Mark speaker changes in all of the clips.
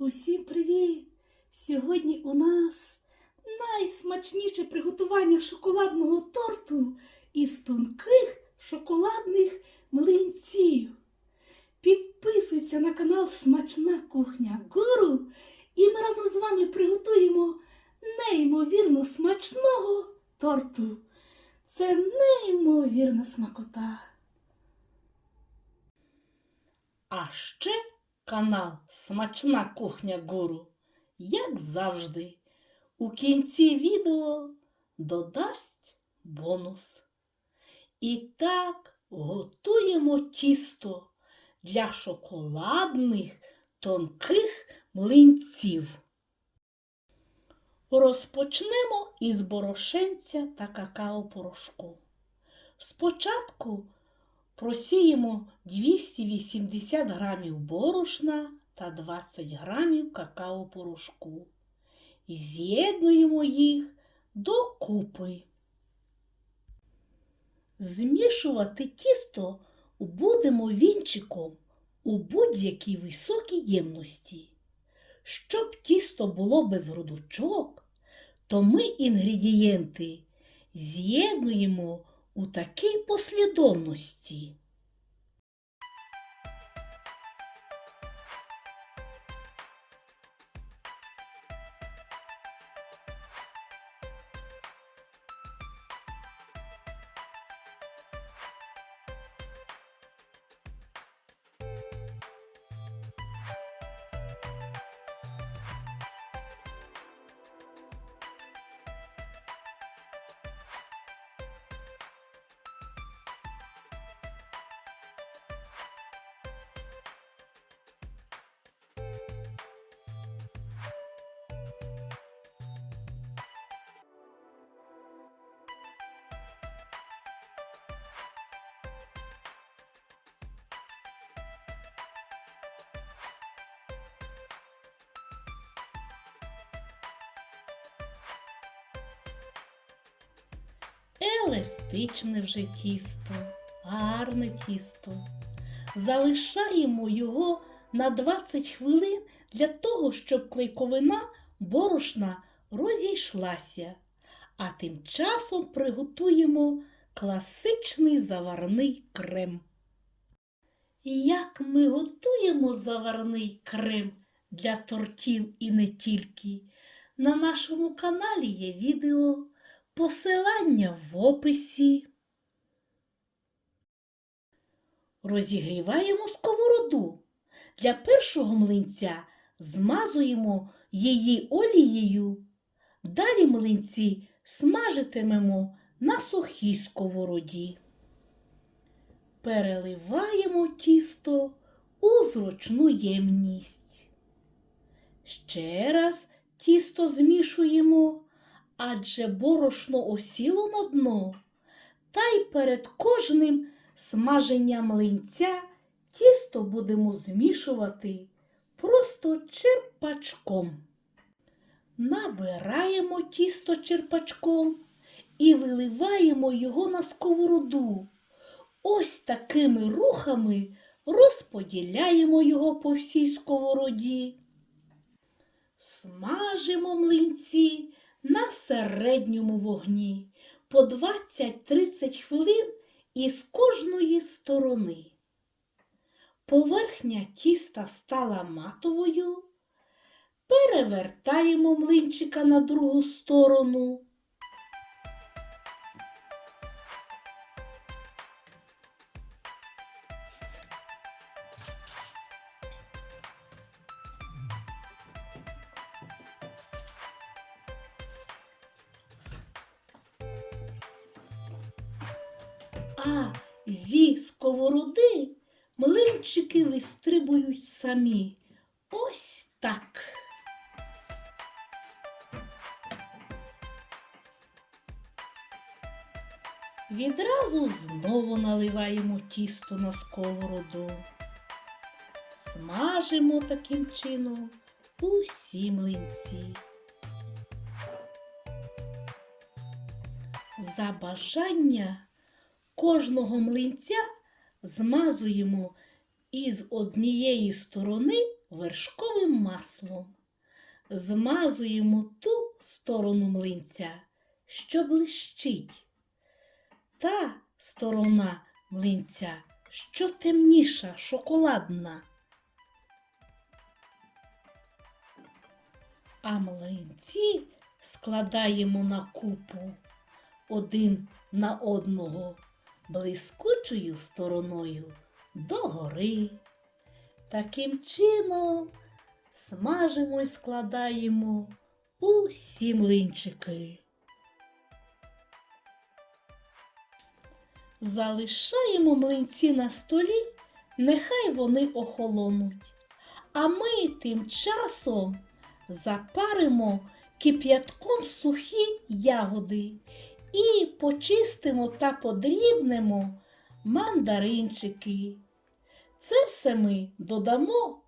Speaker 1: Усім привіт! Сьогодні у нас найсмачніше приготування шоколадного торту із тонких шоколадних млинців. Підписуйся на канал Смачна кухня Гуру, і ми разом з вами приготуємо неймовірно смачного торту. Це неймовірна смакота. А ще канал Смачна кухня Гуру, як завжди, у кінці відео додасть бонус. І так готуємо тісто для шоколадних тонких млинців. Розпочнемо із борошенця та какао-порошку. Спочатку просіємо 280 грамів борошна та 20 грамів какао-порошку. З'єднуємо їх докупи. Змішувати тісто будемо вінчиком у будь-якій високій ємності. Щоб тісто було без грудочок, то ми інгредієнти з'єднуємо у такій послідовності. Еластичне вже тісто, гарне тісто. Залишаємо його на 20 хвилин для того, щоб клейковина борошна розійшлася. А тим часом приготуємо класичний заварний крем. Як ми готуємо заварний крем для тортів і не тільки, на нашому каналі є відео. Посилання в описі. Розігріваємо сковороду. Для першого млинця змазуємо її олією. Далі млинці смажитимемо на сухій сковороді. Переливаємо тісто у зручну ємність. Ще раз тісто змішуємо адже борошно осіло на дно, та й перед кожним смаженням млинця тісто будемо змішувати просто черпачком. Набираємо тісто черпачком і виливаємо його на сковороду. Ось такими рухами розподіляємо його по всій сковороді. Смажимо млинці середньому вогні по 20-30 хвилин із кожної сторони. Поверхня тіста стала матовою. Перевертаємо млинчика на другу сторону. А зі сковороди млинчики вистрибують самі. Ось так. Відразу знову наливаємо тісто на сковороду. Смажимо таким чином усі млинці. За бажання кожного млинця змазуємо із однієї сторони вершковим маслом. Змазуємо ту сторону млинця, що блищить. Та сторона млинця, що темніша, шоколадна. А млинці складаємо на купу один на одного блискучою стороною догори. Таким чином смажимо і складаємо усі млинчики. Залишаємо млинці на столі, нехай вони охолонуть. А ми тим часом запаримо кип'ятком сухі ягоди і почистимо та подрібнемо мандаринчики. Це все ми додамо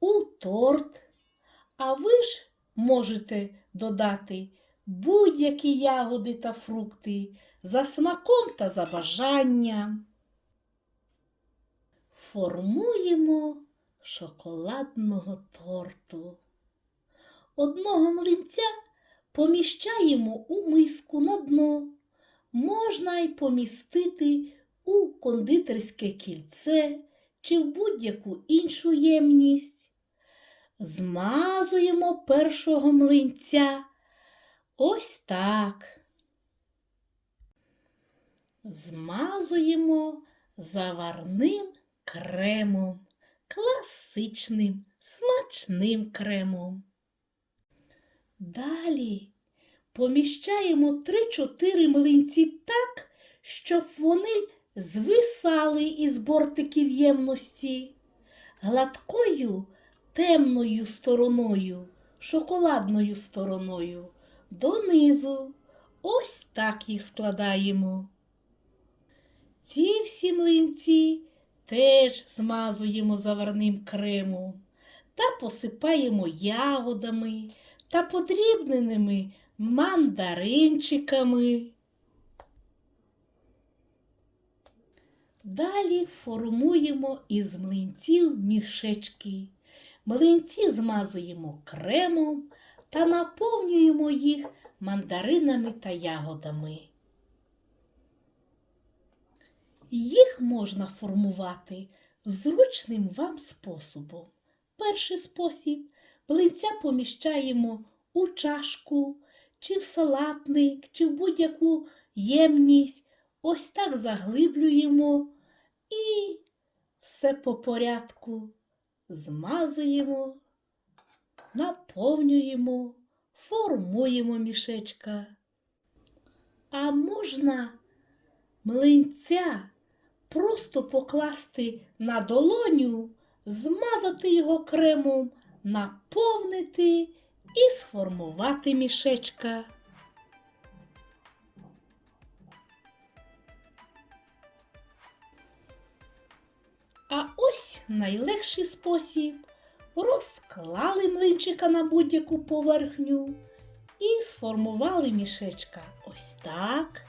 Speaker 1: у торт, а ви ж можете додати будь-які ягоди та фрукти за смаком та за бажанням. Формуємо шоколадного торту. Одного млинця поміщаємо у миску на дно. Можна й помістити у кондитерське кільце чи в будь-яку іншу ємність. Змазуємо першого млинця. Ось так. Змазуємо заварним кремом, класичним, смачним кремом. Далі поміщаємо 3-4 млинці так, щоб вони звисали із бортиків ємності гладкою темною стороною, шоколадною стороною донизу. Ось так їх складаємо. Ці всі млинці теж змазуємо заварним кремом та посипаємо ягодами та подрібненими мандаринчиками. Далі формуємо із млинців мішечки. Млинці змазуємо кремом та наповнюємо їх мандаринами та ягодами. Їх можна формувати зручним вам способом. Перший спосіб млинця поміщаємо у чашку, чи в салатник, чи в будь-яку ємність. Ось так заглиблюємо і все по порядку змазуємо, наповнюємо, формуємо мішечка. А можна млинця просто покласти на долоню, змазати його кремом, наповнити і сформувати мішечка. А ось найлегший спосіб. Розклали млинчика на будь-яку поверхню і сформували мішечка. Ось так.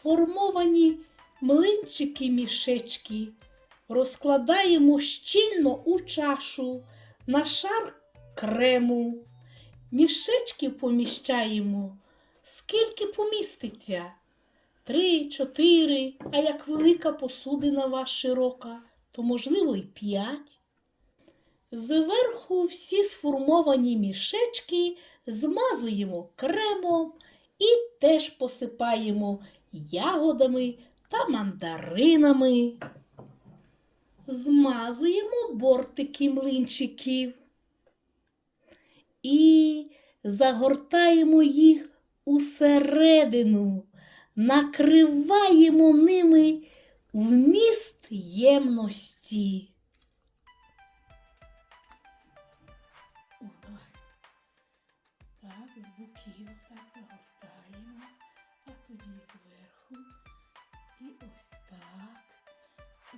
Speaker 1: Сформовані млинчики-мішечки розкладаємо щільно у чашу на шар крему. Мішечки поміщаємо, скільки поміститься. Три, чотири, а як велика посудина вас широка, то можливо і п'ять. Зверху всі сформовані мішечки змазуємо кремом і теж посипаємо ягодами та мандаринами. Змазуємо бортики млинчиків і загортаємо їх усередину, накриваємо ними вміст ємності.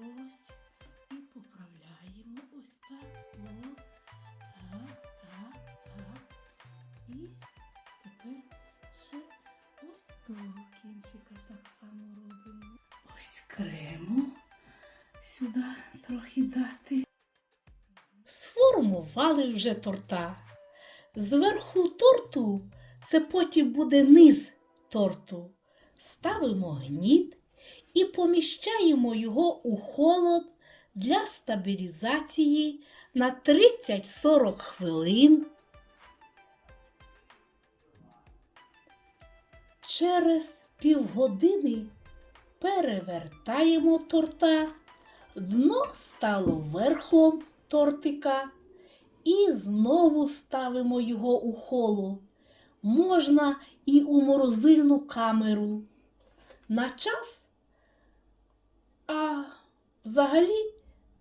Speaker 1: Ось. І поправляємо ось так. О, так, так, так. І тепер ще ось до кінчика так само робимо. Ось крему сюди трохи дати. Сформували вже торта. Зверху торту це потім буде низ торту. Ставимо гніт і поміщаємо його у холод для стабілізації на 30-40 хвилин. Через півгодини перевертаємо торта, дно стало верхом тортика і знову ставимо його у холод. Можна і у морозильну камеру. На час, а взагалі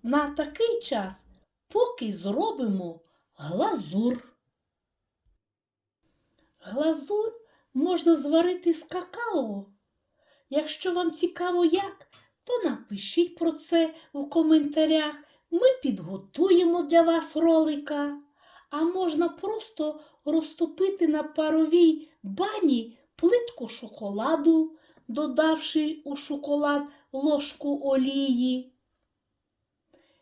Speaker 1: на такий час, поки зробимо глазур. Глазур можна зварити з какао. Якщо вам цікаво як, то напишіть про це у коментарях. Ми підготуємо для вас ролика. А можна просто розтопити на паровій бані плитку шоколаду, додавши у шоколад ложку олії.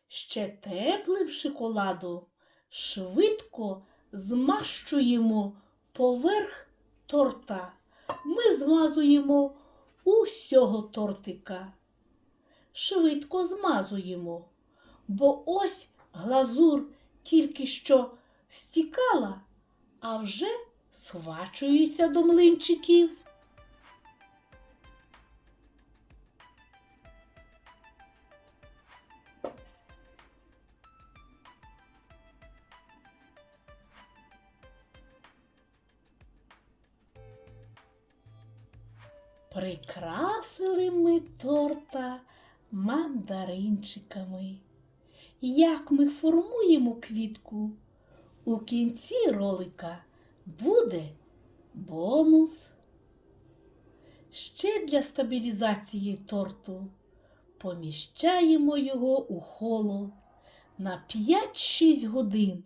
Speaker 1: Ще теплим шоколадом швидко змащуємо поверх торта. Ми змазуємо усього тортика. Швидко змазуємо, бо ось глазур тільки що стікала, а вже схвачується до млинчиків. Прикрасили ми торта мандаринчиками. Як ми формуємо квітку? У кінці ролика буде бонус. Ще для стабілізації торту поміщаємо його у холод на 5-6 годин,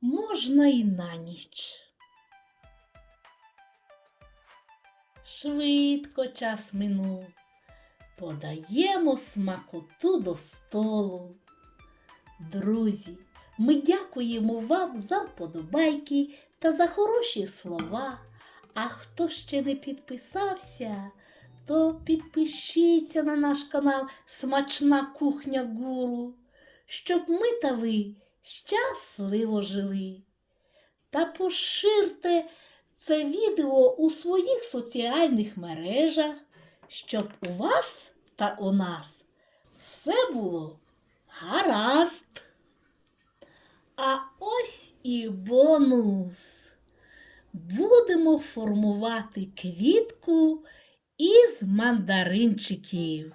Speaker 1: можна і на ніч. Швидко час минув. Подаємо смакоту до столу. Друзі, ми дякуємо вам за вподобайки та за хороші слова. А хто ще не підписався, то підпишіться на наш канал Смачна кухня гуру, щоб ми та ви щасливо жили. Та поширте це відео у своїх соціальних мережах, щоб у вас та у нас все було гаразд. А ось і бонус. Будемо формувати квітку із мандаринчиків.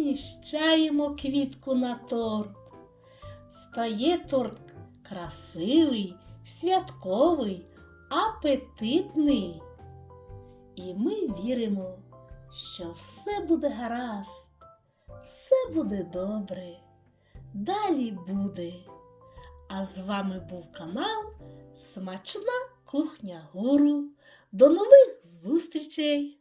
Speaker 1: Поміщаємо квітку на торт. Стає торт красивий, святковий, апетитний. І ми віримо, що все буде гаразд, все буде добре, далі буде. А з вами був канал Смачна кухня Гуру. До нових зустрічей!